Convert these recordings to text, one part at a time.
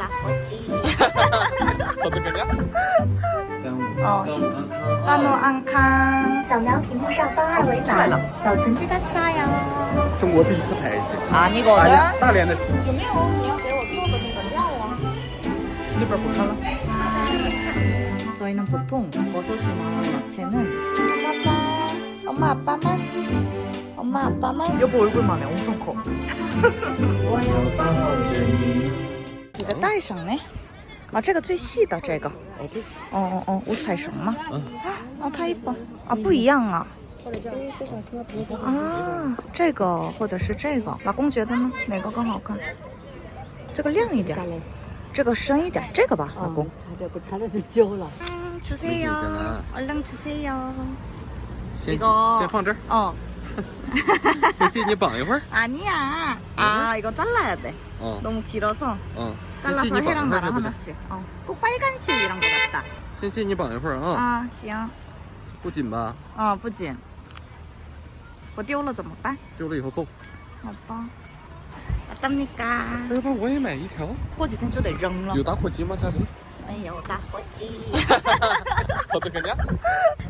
打火机。 어떤 거냐? 端午哦端午安康 한우 안康 扫描屏幕上方二维码出来了，保存记 찍었어요 中国第一次拍一集。 아니거든 大连的。有没有你要给我做的那个料啊？ 那边不看了。 저희는 보통 버섯이나 야채는 짜잔 엄마 아빠만 엄마 아빠만 여보 얼굴만 해 엄청 커 我要抱着你。 直接带上呢啊这个最细的这个哦对。哦哦哦五彩绳吗嗯。啊太一般啊不一样啊啊这个或者是这个老公觉得呢哪个更好看这个亮一点这个深一点这个吧老公 자꾸 잘라서 지워라. 음, 주세요. 괜찮아. 얼른 주세요. 先 이거- 先放这儿， 어. 先借你绑一会儿。 아니야. 아, 이거 잘라야 돼. 嗯 너무 길어서 嗯。 先借 잘라서 你绑一 해랑 会儿 나랑 就不行。 하나씩. 어. 꼭 빨간색이랑 것 같다. 先借你绑一会儿啊， 아, 行.不紧吧？ 어, 不紧.我丢了怎么办?丢了以后揍。好吧. 어떻습니까? 要不然我也买一条。 포지텐就得扔了.有打火机吗？家里？哎有打火机. 어떤 거냐?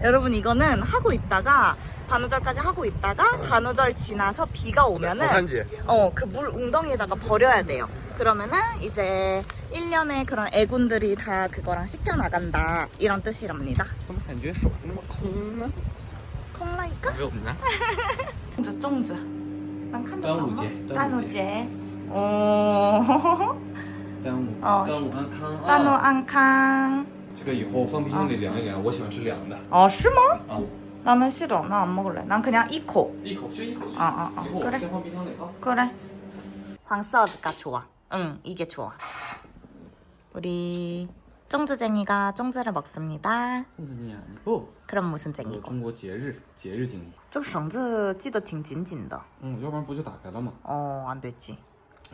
여러분 이거는 하고 있다가 단우절까지 하고 있다가 단우절 지나서 비가 오면은 한지. 어, 그 물 웅덩이에다가 버려야 돼요. 그러면은 이제 1년에 그런 애군들이 다 그거랑 씻겨 나간다. 이런 뜻이랍니다. 怎么感觉手那么空呢？ 콩라니까? 给我们拿。 粽子粽子. 난 칸도 端午 잡아. 节， 단우제. 오. 端午哦端午安康 단우 啊！ 안캉. 这个以后放冰箱里凉一凉，我喜欢吃凉的 어, 싫어? 啊， 나는 싫어. 나 안 먹을래. 난 그냥 이코. 一口就一口就行。 아, 아, 아. 以后我 그래. 先放冰箱里啊。 그래. 황서드가 좋아. 응, 이게 좋아. 우리 쫑즈쟁이가 쫑즈를 먹습니다. 粽子你不， 그럼 무슨 有 쟁이고? 中国节日节日经历。这个绳子系得挺紧紧的。嗯，要不然不就打开了吗？ 어, 안 되지.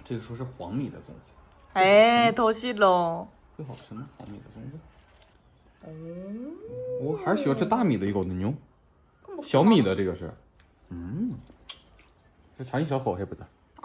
这个说是黄米的粽子， 에이, 더 싫어. 会好吃吗？黄米的粽子？我还是喜欢吃大米的一口的牛，小米的这个是，嗯，这尝一小口还不得，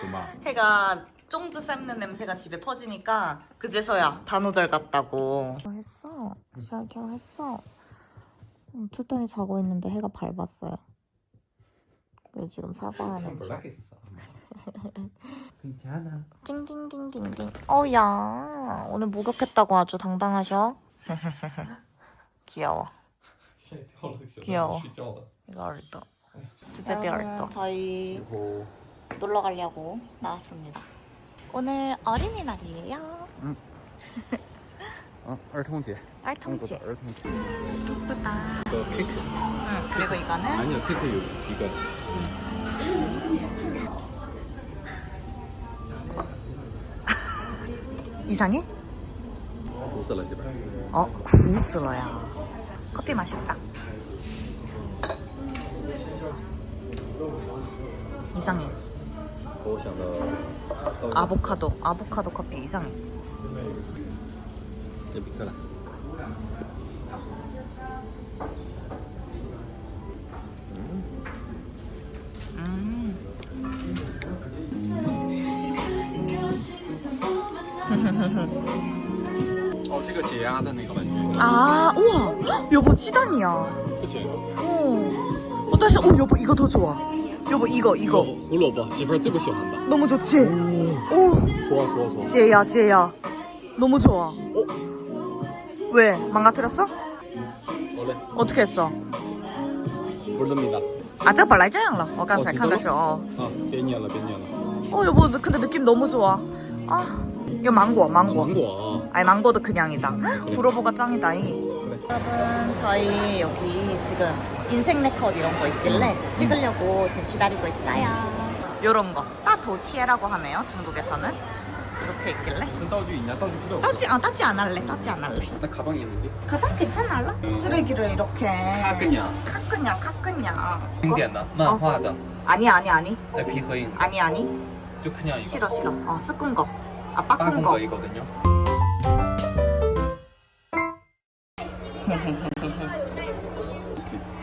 또 막. 해가 쫑주 삶는 냄새가 집에 퍼지니까 그제서야 단오절 같다고. 저 했어. 잘 겨했어. 어, 출단이 자고 있는데 해가 밟았어요. 그리고 지금 사과하는 중. 괜찮아. 띵띵띵띵띵. 어야 오늘 목욕했다고 아주 당당하셔. 귀여워. 귀여워. 이거 어리다. 진짜 별도. 저희 그리고 놀러 가려고 나왔습니다. 오늘 어린이날이에요. 응. 어, 알통제. 알통제. 어, 알통제. 예쁘다. 이거 케이크. 응, 그리고 이거는? 아니요, 케이크 요, 이거. 이상해? 구슬러 어, 구슬러야. 커피 맛있다. 이상해. 和我想的 아보카도, 아보카도 커피 이상해. 这比克了。 음. 哦，这个解压的那个玩具， 아, 우와. 헉, 여보, 치단이야. 不行。 어. 어, 다시, 어, 여보, 이거 더 좋아. 여보, 이거, 이거. 胡萝卜，媳妇儿最不喜欢的。 너무 좋지? 오, 说说说， 쟤야, 쟤야. 너무 좋아. 왜? 망가뜨렸어? 好嘞， 어떻게 했어? 不是那么的。 아, 这本来这样了.我刚才哦看的时候.啊，别捏了，别捏了。 어, 여보, 근데 느낌 너무 좋아. 아, 이거 망고, 啊 망고. 芒果 아니, 망고도 그냥이다. 구로보가 짱이다. 이. 여러분, 저희 여기 지금 인생 레컷 이런 거 있길래 음. 찍으려고 지금 기다리고 있어요. 요런 거. 따도티에라고 하네요, 중국에서는. 이렇게 있길래. 무슨 따오지 있냐? 따오지 필요 따지, 아, 따지 안 할래, 따지 안 할래. 나 가방이 있는데? 가방 괜찮아, 알라? 음. 쓰레기를 이렇게. 카끈냐. 카끈냐, 카그냐. 빙대한다. 만화다. 아니, 아니, 아니. 나 비거인. 아니, 아니. 저 그냥 이거. 싫어, 싫어. 어, 쓰꾼 거. 아, 빡꾼 거. 이거든요.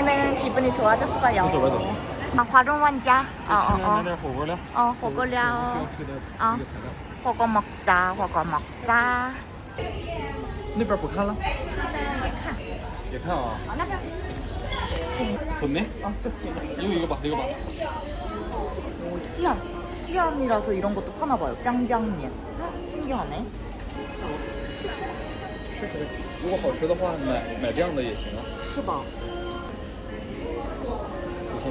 얘는 기분이 좋아졌어요. 走吧走吧。 아, 화룡 완자. 어, 어, 买 어. 点火锅料， 어, 호걸려. 吃的啊一个材料。 호거 먹자. 호거 먹자. 那边不看了？也看啊。좋네 어, 좋지. 이거 이거 봐, 이거 봐. 오, 시안. 시안이라서 이런 것도 파나 봐요. 뿅뿅님. 헉, 신기하네. 如果好吃的话，买买这样的也行啊。是吧? 就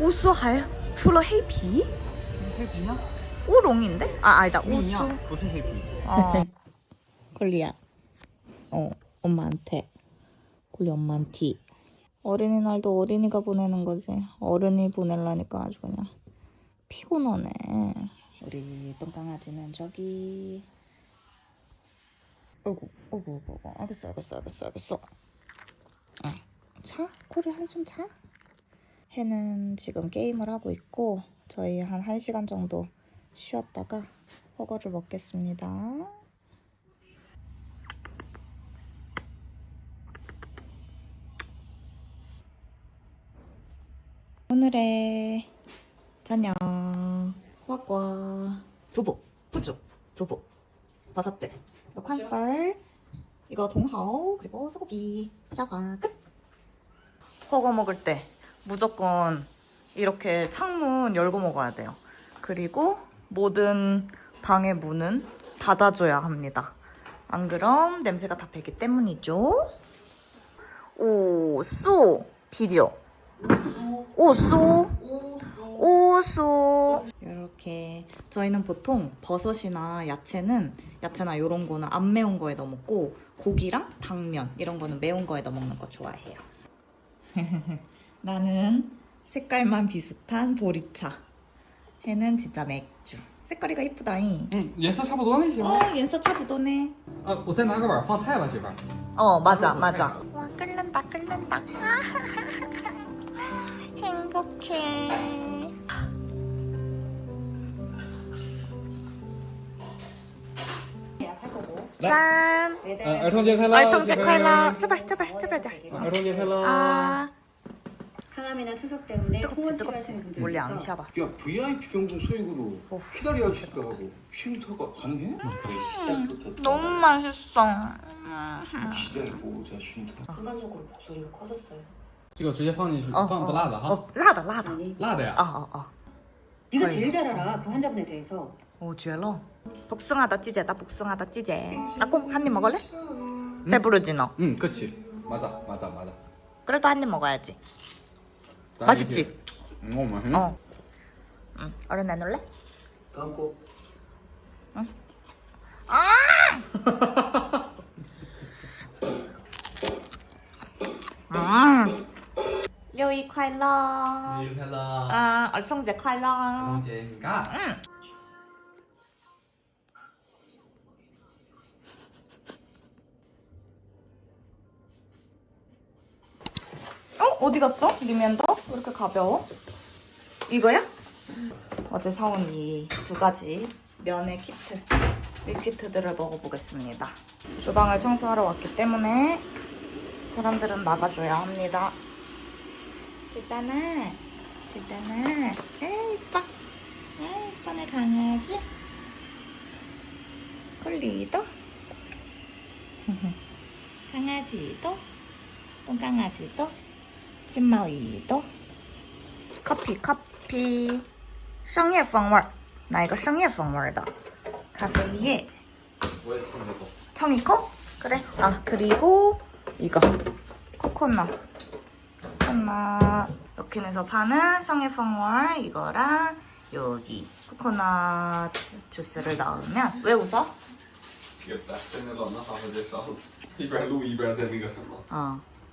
우수 하야? 除了 헤이피? 해피냐? 우롱인데? 아 아니다 우수. 아니야. 무슨 해피? 콜리야. 어, 엄마한테. 콜리 엄마한테. 어린이날도 어린이가 보내는 거지. 어른이 보내려니까 아주 그냥 피곤하네. 우리 똥강아지는 저기. 어구, 어구, 어구, 어구. 알겠어, 알겠어, 알겠어, 알겠어. 아, 자, 콜리 한숨 자. 해는 지금 게임을 하고 있고 저희 한 1시간 정도 쉬었다가 허거를 먹겠습니다. 오늘의 저녁 호박과 두부, 부주, 두부, 버섯들, 이거 이거 동하오, 그리고 소고기, 사과 끝. 허거 먹을 때 무조건 이렇게 창문 열고 먹어야 돼요. 그리고 모든 방의 문은 닫아줘야 합니다. 안 그럼 냄새가 다 배기 때문이죠. 오수 비디오. 오수 오수 이렇게 저희는 보통 버섯이나 야채는 야채나 이런 거는 안 매운 거에 넣어 먹고 고기랑 당면 이런 거는 매운 거에 넣어 먹는 거 좋아해요. 나는 색깔만 비슷한 보리차. 해는 진짜 맥주. 색깔이가 이쁘다잉. 嗯，颜色差不多那行吗？ 어,颜色差不多네. 啊，我再拿个碗放菜吧，媳妇儿。 어, 맞아, 맞아. 와, 끓는다, 끓는다. 행복해. 짠. 嗯，儿童节快乐！ 儿童节媳妇儿快乐. 제발, 제발, 제발, 제발. 儿童节快乐！ 아, 항암이나 투석 때문에 뜨겁지, 호흡 뜨겁지. 질환 분들 원래 안 쉬어봐. 야 VIP 병동 소액으로 키다리아치도 하고 쉼터가 가능해? 시작부터 너무 맛있어. 기다리고 자 쉼터 순간적으로 목소리가 커졌어요. 这个直接放进去， 어, 放不辣的哈， 어, 라다, 라다. 아니, 辣的呀 어, 。 어, 어. 네가 아니. 제일 잘 알아 그 환자분에 대해서. 오, 죄러. 복숭아다 찌제다, 복숭아다 찌제. 아콩 한 입 먹을래? 배부르지 너. 응, 그렇지. 맞아, 맞아, 맞아. 그래도 한 입 먹어야지. 나 맛있지? 이렇게- 음, 어, 맛있네. 어. 응. 얼른 내놓을래? 다음 거 음. 요이 快乐.生日快乐！ 아, 얼성제 快乐.儿童节你看， 응. 어? 어디 갔어? 리면더? 왜 이렇게 가벼워? 이거야? 어제 사온 이 두 가지 면의 키트 밀키트들을 먹어보겠습니다. 주방을 청소하러 왔기 때문에 사람들은 나가줘야 합니다. 일단은 일단은 에이 이뻐 에이 이뻐 내 강아지 콜리도 강아지도 똥강아지도 찐마위도 커피 커피 商业风味儿哪一个商业风味儿的咖啡叶 왜 친구고? 청이코? 그래. 아 그리고 이거 코코넛. 코코넛. 로킨에서 파는 성해펑월 이거랑 여기 코코넛 주스를 넣으면 왜 웃어? 귀엽다. 真的冷的好好介绍，一边录一边在那个什么， 어.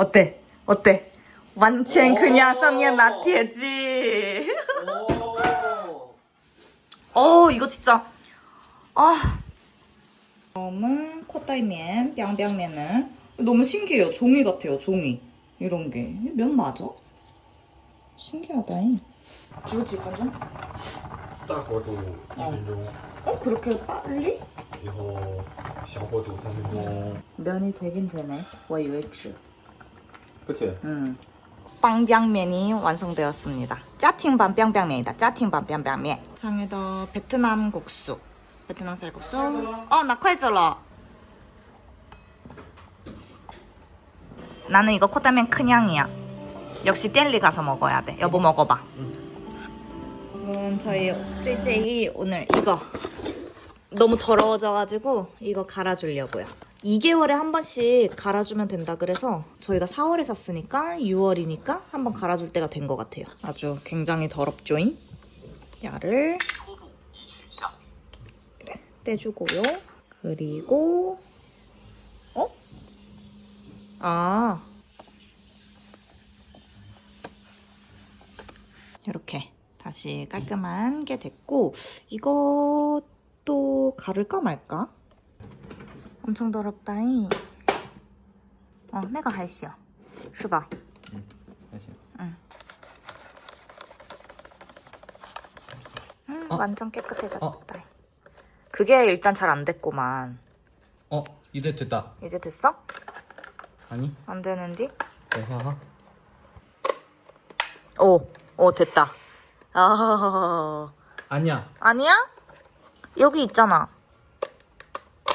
어때? 어때? 완전 그냥 성의 나티지. 어 이거 진짜 아 다음은 코타이면 뿅뿅면을 너무 신기해요 종이 같아요 종이 이런 게 면 맞아? 신기하다잉 주고 지分钟?大火煮一分钟， 어 그렇게 빨리? 以后小火煮三分钟。 면이 되긴 되네 我以为纸 그치? 음. 빵빵면이 완성되었습니다. 짜팅반 뿅뿅면이다. 짜팅반 뿅뿅면. 장에다 베트남 국수. 베트남 쌀국수. 어, 나 콰이절러. 나는 이거 코다면 큰양이야. 역시 델리 가서 먹어야 돼. 여보 먹어봐. 음, 저희 쯔쯔이 오늘 이거 너무 더러워져가지고 이거 갈아주려고요. 2개월에 한 번씩 갈아주면 된다 그래서 저희가 4월에 샀으니까 6월이니까 한 번 갈아줄 때가 된 것 같아요. 아주 굉장히 더럽죠잉? 야를 그래, 떼주고요. 그리고 어? 아 이렇게 다시 깔끔한 게 됐고 이것도 가를까 말까? 엄청 더럽다잉. 어, 내가 할시오. 슈바 응, 할시오. 응. 음, 어? 완전 깨끗해졌다. 어? 그게 일단 잘 안 됐구만. 어, 이제 됐다. 이제 됐어? 아니. 안 되는디? 대사. 오, 오 됐다. 아. 아니야. 아니야? 여기 있잖아.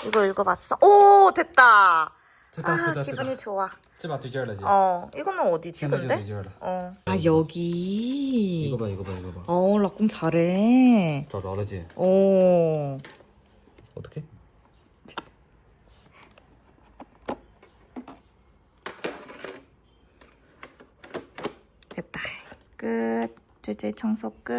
이거 읽어봤어? 오, 됐다. 됐다 아, 됐다 기분이 됐다. 좋아. 这把对劲儿了，姐。 어, 이거는 어디지 现在就对 근데? 劲儿了。 어. 아, 여기. 이거 봐 이거 봐 이거 봐. 어, 라꿈 잘해. 找着了姐。 오. 어떻게? 됐다. 끝. 이제 청소 끝.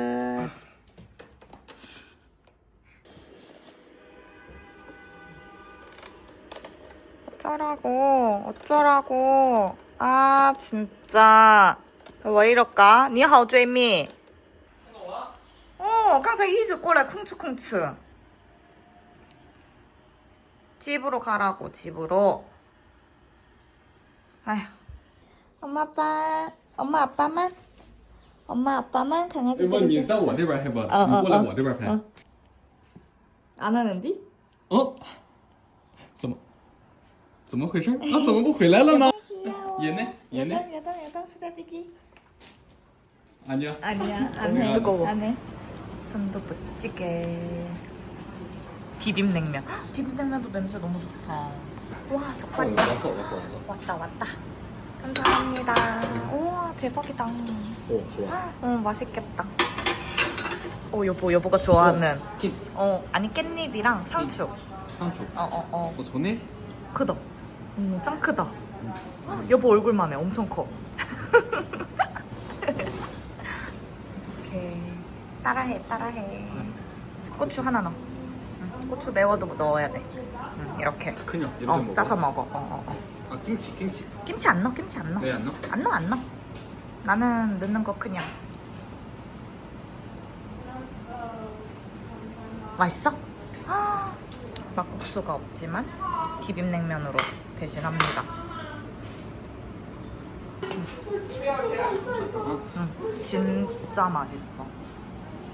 어쩌라고, 어쩌라고. 아, 진짜. 왜 이럴까? 니하오, 쯔미. 어, 刚才一直过来 쿵추쿵추. 집으로 가라고, 집으로. 아휴. 엄마, 아빠, 엄마, 아빠만? 엄마, 아빠만 강아지 不，你在我这边黑吧，嗯你过来嗯我这边拍。 응. 안 하는디? 哦，怎么 怎么回事？啊，怎么不回来了呢？ 귀여워. 얘네? 얘네? 야당, 야당, 야당, 수제비기. 아니야. 아니야, 안 해. 뜨거워. 안 해. 순두부찌개. 비빔냉면. 헉, 비빔냉면도 냄새 너무 좋다. 와, 젓갈이다. 왔어 왔어 왔어. 왔다, 왔다. 감사합니다. 우와, 대박이다. 오 좋아. 어, 맛있겠다. 어, 여보, 여보가 좋아하는. 깻 어, 아니, 깻잎이랑 상추. 상추. 어, 어, 어. 어 좋네. 크다. 음, 짱 크다. 헉, 여보 얼굴만 해. 엄청 커. 이렇게 따라해, 따라해. 고추 하나 넣어. 고추 매워도 넣어야 돼. 음, 이렇게. 그냥 이렇게 어, 먹어. 싸서 먹어. 어, 어, 어. 아 김치 김치. 김치 안 넣어, 김치 안 넣어. 왜 안 넣어? 안 넣어, 안 넣어. 나는 넣는 거 그냥. 맛있어? 아, 막국수가 없지만 비빔냉면으로 대신합니다. 응, 진짜 맛있어.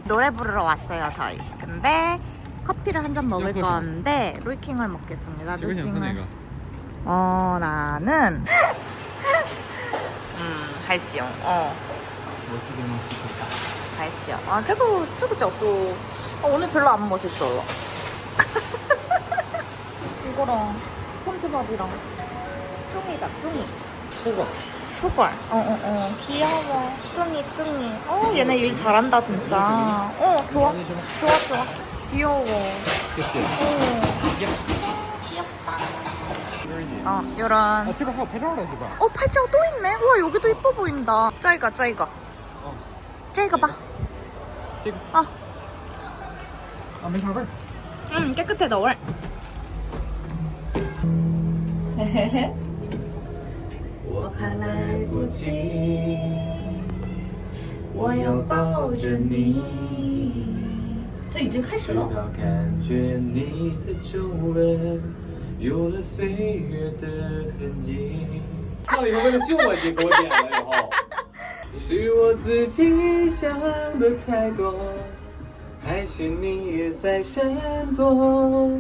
노래 부르러 왔어요, 저희. 근데 커피를 한 잔 먹을 건데 루이킹을 먹겠습니다. 루이킹을. 어 나는 음 갈시용 어 멋지게 맛있겠다. 갈시용 아 그래도 저거 저도 어, 오늘 별로 안 멋있어 이거랑 스폰지밥이랑 뚱이다 뚱이 소가. 수걸 어어어 귀여워 뚱이 뚱이 어 얘네 일 잘한다 진짜 어 좋아 좋아 좋아 귀여워 그치. 어 이게. 귀엽다 어. 어 요런 아 하고 배달하라 집에. 어 팔자가 또 있네. 우와 여기도 이뻐 보인다. 짜이가 짜이가. 어. 짜이가 봐. 지금. 아, 아 매사발. 음 깨끗해 너월. 我怕来不及，我要抱着你，这已经开始直到感觉你的皱纹有了岁月的痕迹。唱了以后为了秀我，你给我点了以后。是我自己想的太多，还是你也在闪躲？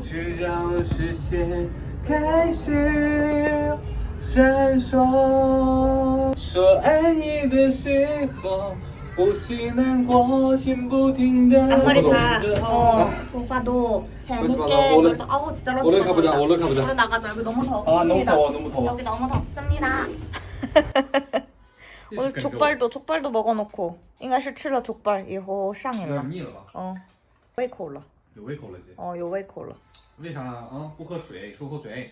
却让视线 开始闪烁。说爱你的时候，呼吸难过，心不停的 앞머리 다. 动着。 어, 오빠도 그러지 재밌게. 마, 나 얼른- 놀다- 아우 진짜 런치 얼른 가보자, 먹어야겠다. 얼른 가보자. 얼른 나가자. 여기 너무 덥습니다. 아 너무 더워 너무 더워. 여기 너무 덥습니다. 오늘 족발도 족발도 먹어놓고 应该是吃了 족발 以后上瘾了.腻了吧？哦，胃口了。 有胃口了姐。哦，有胃口了。为啥啊？不喝水，漱口水。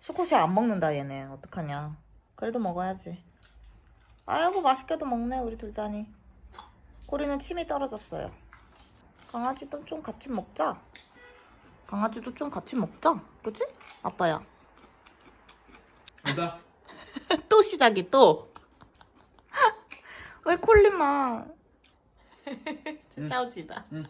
수컷이 안 먹는다 얘네. 어떡하냐. 그래도 먹어야지. 아이고 맛있게도 먹네 우리 둘 다니. 꼬리는 침이 떨어졌어요. 강아지도 좀 같이 먹자. 강아지도 좀 같이 먹자. 그치? 아빠야. 好的。 또 시작이 또. 왜 콜리만. 싸우지다. 응.